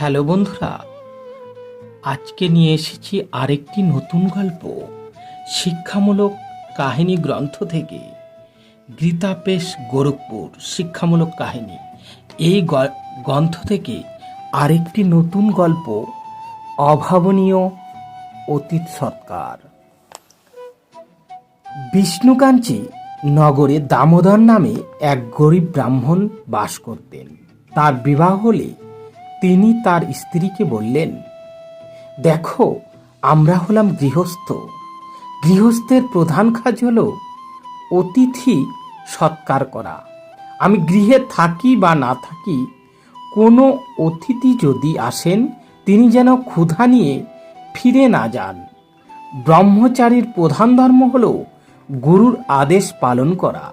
Hello বন্ধুরা, আজকে নিয়ে এসেছি আরেকটি নতুন গল্প, শিক্ষামূলক কাহিনী গ্রন্থ থেকে। গীতাপেশ গোরখপুর শিক্ষামূলক কাহিনী। এই গ্রন্থ থেকে আরেকটি নতুন গল্প, অভাবনীয় অতীত সৎকার। বিষ্ণুকাঞ্চি নগরে দামোদর নামে এক গরিব ব্রাহ্মণ বাস করতেন। তার বিবাহ হলে তিনি তার স্ত্রীকে বললেন, দেখো, আমরা হলাম গৃহস্থ। গৃহস্থের প্রধান কাজ হল অতিথি সৎকার করা। আমি গৃহে থাকি বা না থাকি, কোনো অতিথি যদি আসেন, তিনি যেন ক্ষুধা নিয়ে ফিরে না যান। ব্রহ্মচারীর প্রধান ধর্ম হল গুরুর আদেশ পালন করা।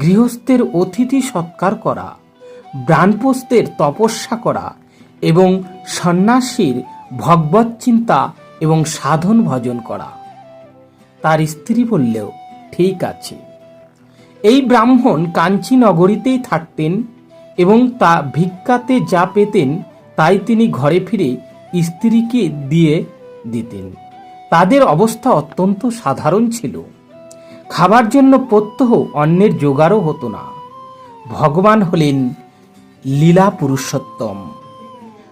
গৃহস্থের অতিথি সৎকার করা। ব্রাণপোস্তের তপস্যা করা এবং সন্ন্যাসীর ভগবত চিন্তা এবং সাধন ভজন করা। তার স্ত্রী বললেও, ঠিক আছে। এই ব্রাহ্মণ কাঞ্চি নগরীতেই থাকতেন এবং তা ভিক্ষাতে যা পেতেন তাই তিনি ঘরে ফিরে স্ত্রীকে দিয়ে দিতেন। তাদের অবস্থা অত্যন্ত সাধারণ ছিল। খাবার জন্য প্রত্যহ অন্যের জোগাড়ও হতো না। ভগবান হলেন লীলা পুরুষোত্তম।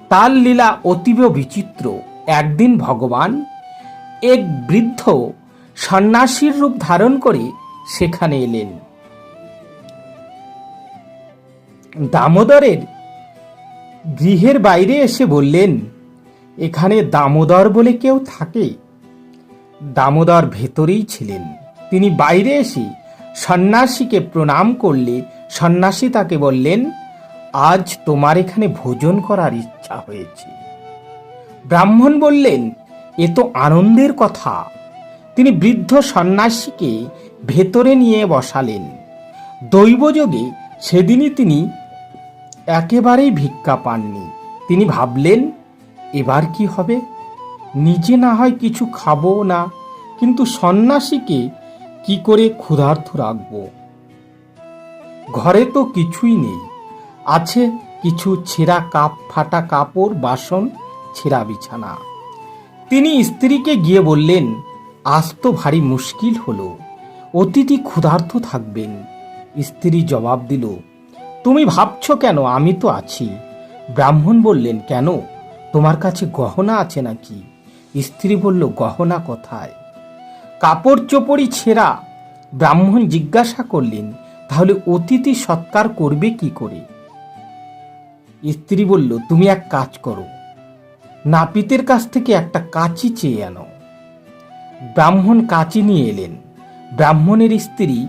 তার লীলা অতীব বিচিত্র। একদিন ভগবান এক বৃদ্ধ সন্ন্যাসীর রূপ ধারণ করে সেখানে এলেন। দামোদরের গৃহের বাইরে এসে বললেন, এখানে দামোদর বলে কেউ থাকে? দামোদর ভেতরেই ছিলেন। তিনি বাইরে এসে সন্ন্যাসীকে প্রণাম করলে সন্ন্যাসী তাকে বললেন আজ তোমার এখানে ভোজন করার ইচ্ছা হয়েছে। ব্রাহ্মণ বললেন, এ তো আনন্দের কথা। তিনি বৃদ্ধ সন্ন্যাসীকে ভেতরে নিয়ে বসালেন। দৈবযোগে সেদিনই তিনি একেবারেই ভিক্ষা পাননি। তিনি ভাবলেন, এবার কি হবে? নিজে না হয় কিছু খাব না, কিন্তু সন্ন্যাসীকে কি করে ক্ষুধার্থ রাখব? ঘরে তো কিছুই নেই। আছে কিছু ছেঁড়া কাপ, ফাটা কাপড়, বাসন, ছেঁড়া বিছানা। তিনি স্ত্রীকে গিয়ে বললেন, আজ তো ভারী মুশকিল হলো। অতিথি ক্ষুধার্ত থাকবেন। স্ত্রী জবাব দিল, তুমি ভাবছ কেন? আমি তো আছি। ব্রাহ্মণ বললেন, কেন? তোমার কাছে গহনা আছে নাকি? স্ত্রী বলল, গহনা কোথায়? কাপড় চোপড়ি ছেঁড়া। ব্রাহ্মণ জিজ্ঞাসা করলেন, তাহলে অতিথি সৎকার করবে কি করে? স্ত্রী বলল, তুমি এক কাজ করো। নাপিতের কাছ থেকে একটা কাঁচি চেয়ে আনো। ব্রাহ্মণ কাঁচি নিয়ে এলেন। ব্রাহ্মণের স্ত্রী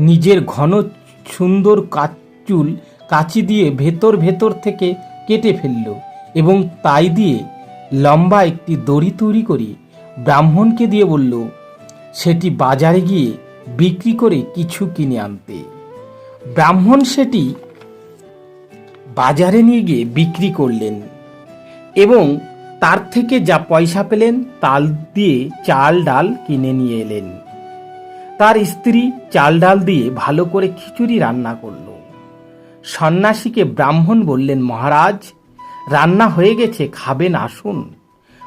নিজের ঘন সুন্দর কাচুল কাঁচি দিয়ে ভেতর ভেতর থেকে কেটে ফেলল এবং তাই দিয়ে লম্বা একটি দড়ি তৈরি করে ব্রাহ্মণকে দিয়ে বলল, সেটি বাজারে গিয়ে বিক্রি করে কিছু কিনে আনতে। ব্রাহ্মণ সেটি বাজারে নিয়ে গিয়ে বিক্রি করলেন এবং তার থেকে যা পয়সা পেলেন তাল দিয়ে চাল ডাল কিনে নিয়ে এলেন। তার স্ত্রী চাল ডাল দিয়ে ভালো করে খিচুড়ি রান্না করল। সন্ন্যাসীকে ব্রাহ্মণ বললেন, মহারাজ, রান্না হয়ে গেছে, খাবেন, আসুন।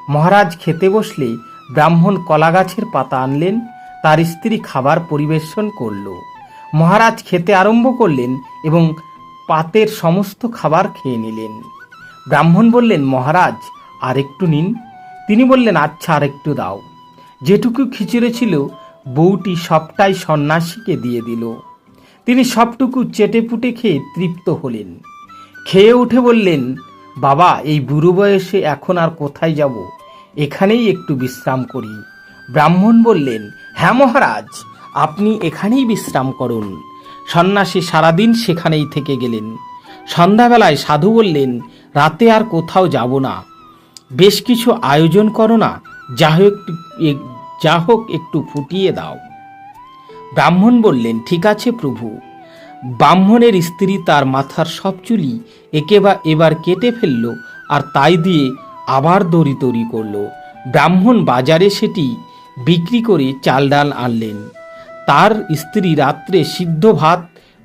মহারাজ খেতে বসলে ব্রাহ্মণ কলা গাছের পাতা আনলেন, তার স্ত্রী খাবার পরিবেশন করল। মহারাজ খেতে আরম্ভ করলেন এবং পাতের সমস্ত খাবার খেয়ে নিলেন। ব্রাহ্মণ বললেন, মহারাজ আর একটু নিন। তিনি বললেন আচ্ছা আর একটু দাও। যেটুকু খিচুড়ে ছিল, বউটি সবটাই সন্ন্যাসীকে দিয়ে দিল। তিনি সবটুকু চেটে পুটে খেয়ে তৃপ্ত হলেন। খেয়ে উঠে বললেন, বাবা, এই বুড়ো বয়সে এখন আর কোথায় যাব? এখানেই একটু বিশ্রাম করি। ব্রাহ্মণ বললেন হ্যাঁ মহারাজ, আপনি এখানেই বিশ্রাম করুন। সন্ন্যাসী সারাদিন সেখানেই থেকে গেলেন। সন্ধ্যাবেলায় সাধু বললেন, রাতে আর কোথাও যাব না। বেশ কিছু আয়োজন করো না, যা হোক যা হোক একটু ফুটিয়ে দাও। ব্রাহ্মণ বললেন, ঠিক আছে প্রভু। ব্রাহ্মণের স্ত্রী তার মাথার সব চুলি একেবা এবার কেটে ফেলল আর তাই দিয়ে আবার দড়ি তৈরি করল। ব্রাহ্মণ বাজারে সেটি বিক্রি করে চাল ডাল আনলেন। তার স্ত্রী রাত্রে সিদ্ধ ভাত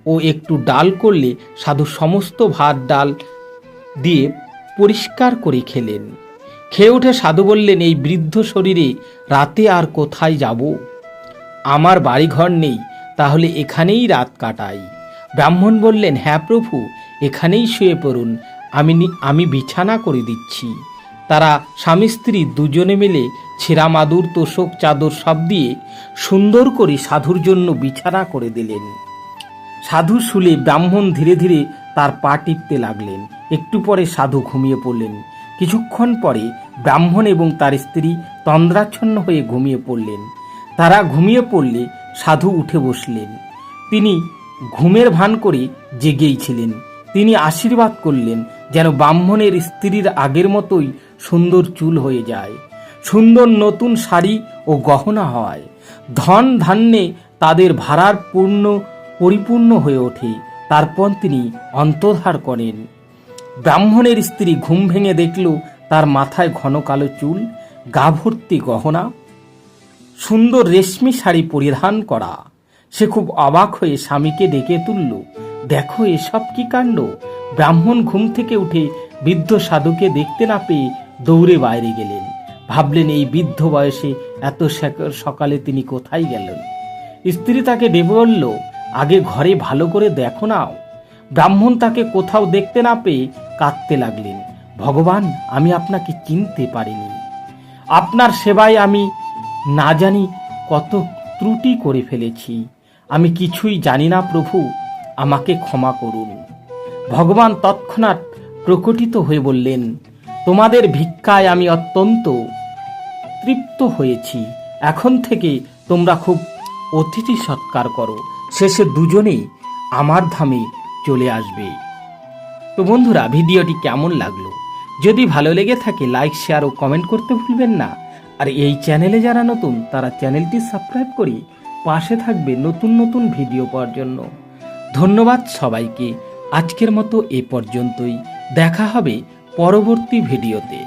ও একটু ডাল করলে সাধু সমস্ত ভাত ডাল দিয়ে পরিষ্কার করে খেলেন। খেয়ে উঠে সাধু বললেন, এই বৃদ্ধ শরীরে রাতে আর কোথায় যাব? আমার বাড়িঘর নেই, তাহলে এখানেই রাত কাটাই। ব্রাহ্মণ বললেন হ্যাঁ প্রভু, এখানেই শুয়ে পড়ুন, আমি আমি বিছানা করে দিচ্ছি। তারা স্বামী স্ত্রী দুজনে মিলে ছেঁড়া মাদুর তোষক চাদর সব দিয়ে সুন্দর করে সাধুর জন্য বিছানা করে দিলেন। সাধু শুলে ব্রাহ্মণ ধীরে ধীরে তার পা টিপতে লাগলেন। একটু পরে সাধু ঘুমিয়ে পড়লেন। কিছুক্ষণ পরে ব্রাহ্মণ এবং তার স্ত্রী তন্দ্রাচ্ছন্ন হয়ে ঘুমিয়ে পড়লেন। তারা ঘুমিয়ে পড়লে সাধু উঠে বসলেন। তিনি ঘুমের ভান করে জেগেই ছিলেন তিনি আশীর্বাদ করলেন যেন ব্রাহ্মণের স্ত্রীর আগের মতোই সুন্দর চুল হয়ে যায়, সুন্দর নতুন শাড়ি ও গহনা হয়। ধন ধান্যে তাদের ভাড়ার পূর্ণ, পরিপূর্ণ হয়ে ওঠে। তারপর তিনি অন্তর্ধার করেন। ব্রাহ্মণের স্ত্রী ঘুম ভেঙে দেখল তার মাথায় ঘন কালো চুল গা ভর্তি গহনা, সুন্দর রেশমি শাড়ি পরিধান করা। সে খুব অবাক হয়ে স্বামীকে ডেকে তুলল, দেখো এসব কি কাণ্ড? ব্রাহ্মণ ঘুম থেকে উঠে বৃদ্ধ সাধুকে দেখতে না পেয়ে দৌড়ে বাইরে গেলেন। ভাবলেন এই বৃদ্ধ বয়সে এত সকালে তিনি কোথায় গেলেন? স্ত্রী তাকে ডেবে বলল, আগে ঘরে ভালো করে দেখো নাও। ব্রাহ্মণ তাকে কোথাও দেখতে না পেয়ে কাঁদতে লাগলেন। ভগবান, আমি আপনাকে চিনতে পারিনি। আপনার সেবায় আমি না জানি কত ত্রুটি করে ফেলেছি। আমি কিছুই জানি না প্রভু, আমাকে ক্ষমা করুন। ভগবান তৎক্ষণাৎ প্রকটিত হয়ে বললেন তোমাদের ভিক্ষায় আমি অত্যন্ত তৃপ্ত হয়েছি। এখন থেকে তোমরা খুব অতিথি সৎকার করো। শেষে দুজনেই আমার ধামে চলে আসবে। তো বন্ধুরা, ভিডিওটি কেমন লাগল? যদি ভালো লেগে থাকে, লাইক, শেয়ার ও কমেন্ট করতে ভুলবেন না। আর এই চ্যানেলে যারা নতুন, তারা চ্যানেলটি সাবস্ক্রাইব করে পাশে থাকবে নতুন নতুন ভিডিও পাওয়ার জন্য। ধন্যবাদ সবাইকে। আজকের মতো এ পর্যন্তই। দেখা হবে পরবর্তী ভিডিওতে।